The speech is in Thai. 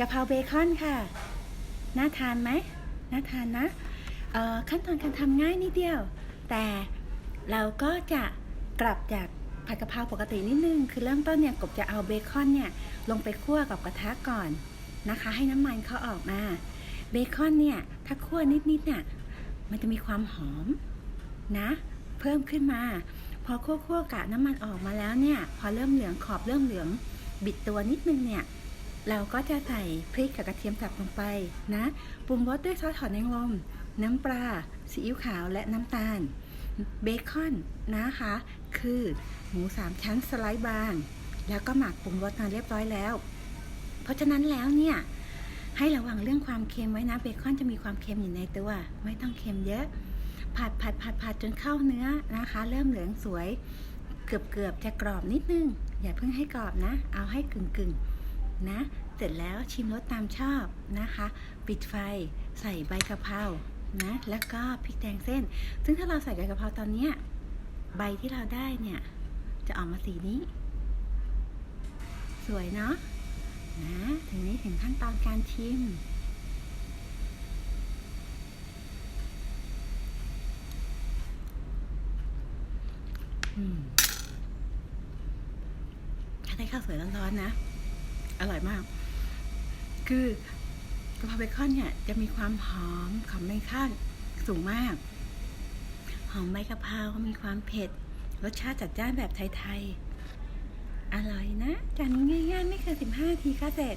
กะเพราเบคอนค่ะ น่าทานไหมน่าทานนะขั้นตอนการทำง่ายนิดเดียว แต่เราก็จะกลับจากผัดกะเพราปกตินิดนึง คือเริ่มต้นเนี่ยกบจะเอาเบคอนเนี่ยลงไปคั่วกับกระทะก่อนนะคะ ให้น้ำมันเขาออกมา เบคอนเนี่ยถ้าคั่วนิดๆเนี่ยมันจะมีความหอมนะ เพิ่มขึ้นมา พอคั่วๆกะน้ำมันออกมาแล้วเนี่ย พอเริ่มเหลืองขอบเริ่มเหลืองบิดตัวนิดนึงเนี่ย เราก็จะใส่พริกกับกระเทียมสับลงไปนะปรุงรสด้วยซอสหอยนางรมน้ำปลาซีอิ๊วขาวและน้ำตาล เบคอนนะคะ คือหมูสามชั้นสไลด์บาง แล้วก็หมักปรุงรสมาเรียบร้อยแล้ว เพราะฉะนั้นแล้วเนี่ยให้ระวังเรื่องความเค็มไว้นะเบคอนจะมีความเค็มอยู่ในตัว ไม่ต้องเค็มเยอะ ผัดผัดผัดผัดจนเข้าเนื้อนะคะ เริ่มเหลืองสวย เกือบเกือบจะกรอบนิดนึง อย่าเพิ่งให้กรอบนะ เอาให้กึ่งกึ่ง นะ เสร็จแล้วชิมรสตามชอบนะคะ ปิดไฟใส่ใบกะเพรานะ แล้วก็พริกแดงเส้น ซึ่งถ้าเราใส่ใบกะเพราตอนนี้ใบที่เราได้เนี่ย จะออกมาสีนี้ สวยเนาะนะถึงนี้ถึงขั้นตอนการชิมอืมถ้าได้ข้าวสวยร้อนๆนะ อร่อยมาก คือกะเพราเบคอนเนี่ยจะมีความหอมของเบคอนสูงมาก หอมใบกะเพรามีความเผ็ด รสชาติจัดจ้านแบบไทยๆ อร่อยนะ จานนี้ง่ายๆ ไม่เกินสิบห้าทีก็เสร็จ